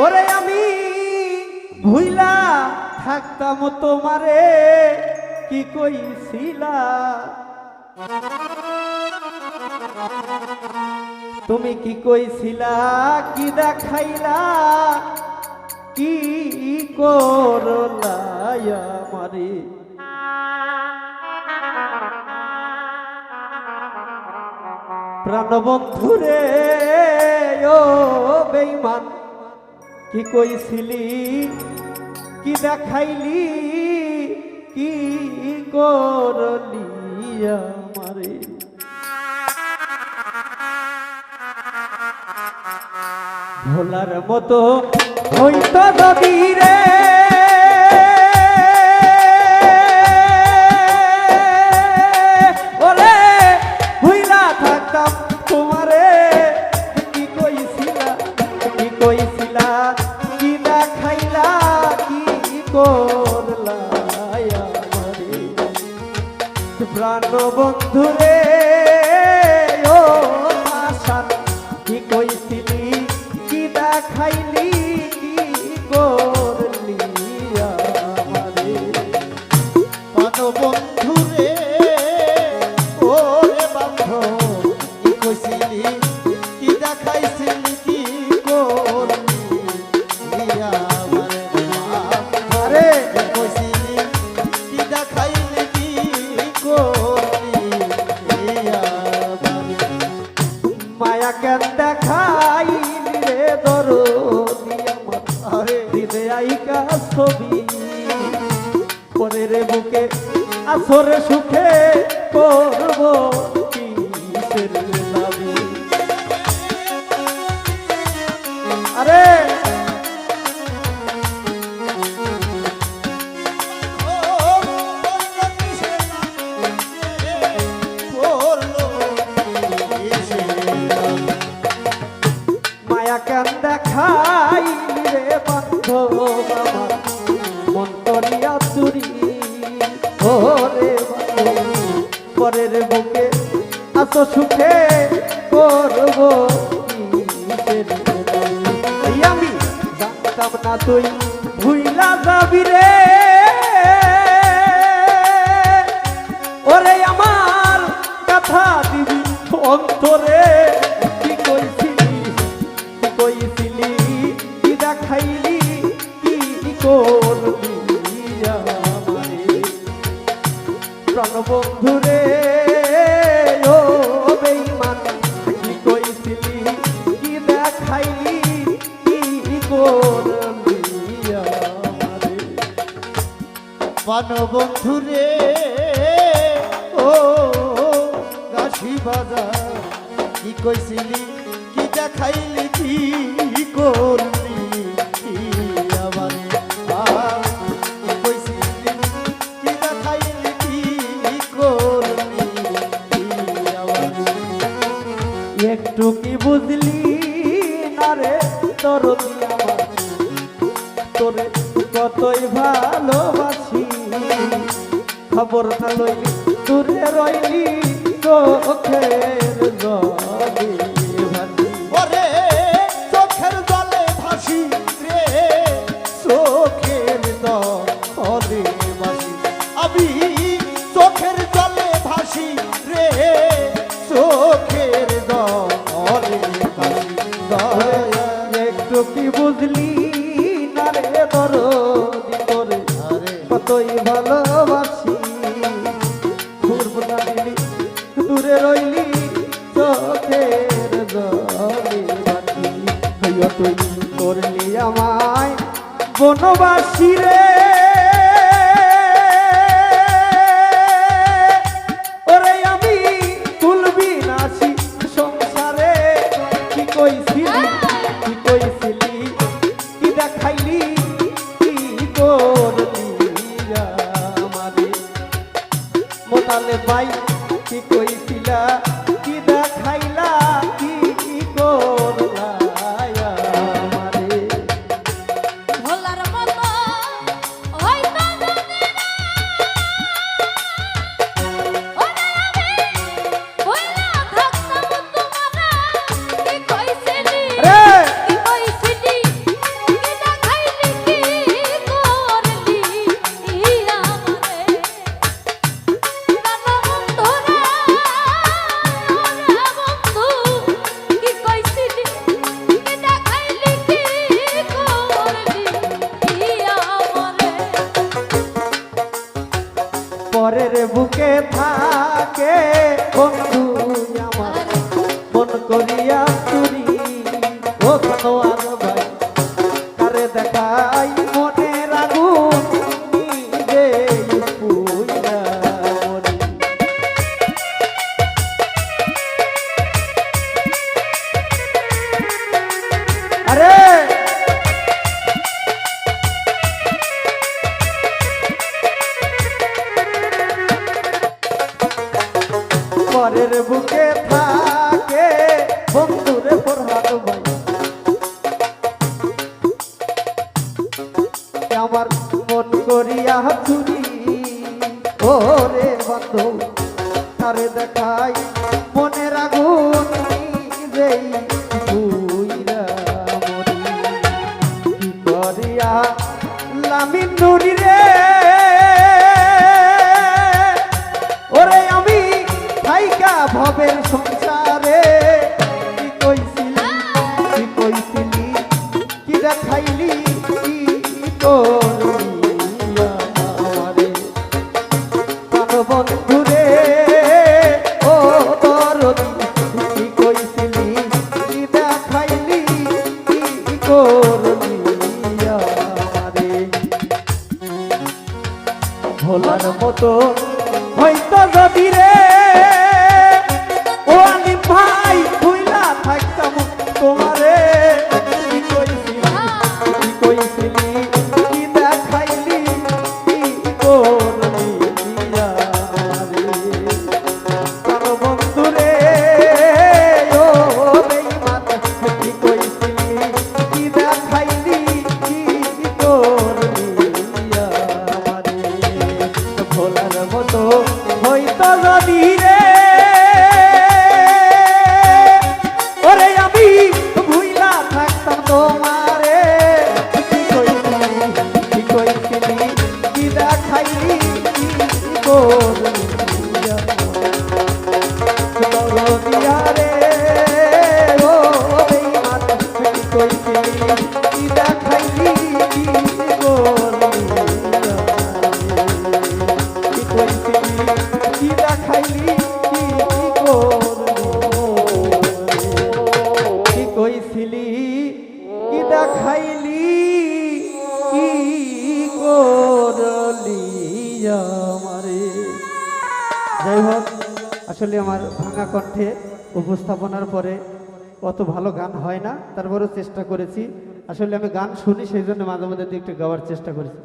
ওরে আমি ভুইলা থাকতাম তোমারে, কি কইছিলা? তুমি কি কইছিলা, কি দেখাইলা? কি করলা প্রাণবন্ধুরে, ও বেইমান কি কইছিলি? কি দেখাইলি? কি করলি আমারে? ভোলার মতো হইত নদী রে। ওরে ভুইলা থাকতাম কি কইছিলা? কি কইছিলা? কি করলা প্রাণ বন্ধুরে ছবি। পরের বুকে আসরে সুখে করব। সুখে করব আমি জানতাম না তুই ভুইলা যাবি রে। ওরে আমার কথা দিবি অন্তরে। কি কইছিলি? কি কইছিলি? কি দেখাইলি? কি করলি আমারে ও পান বন্ধু রে। ও, গাছি বাজার কি কি কি কইছিলি, কি দেখাইলি, কি করলি একটু কি বুঝলি না রে, তোর তোরে কতই ভালোবাসি লইলি দূরে রইলি চোখের রইলি চোখের জলে বাকি হইয়া তুই করলি আমায় বনবাসী রে। আরে! পরের বুকে থাকে বন্ধুরে ফরহাদ ভাই। আমার মন করিয়া চুরি ওরে বন্ধু, তারে দেখাই করিয়া লামিন নুরি রে। ওরে আমি থাইকা ভবের সংসারে ভোলার মতো হয়তো যদি রে ও আলিম ভাই কি আমারে যাই হোক, আসলে আমার ভাঙা কণ্ঠে উপস্থাপনার পরে অত ভালো গান হয় না, তারপরেও চেষ্টা করেছি। আসলে আমি গান শুনি, সেই জন্য মাঝে মাঝে একটু গাওয়ার চেষ্টা করেছি।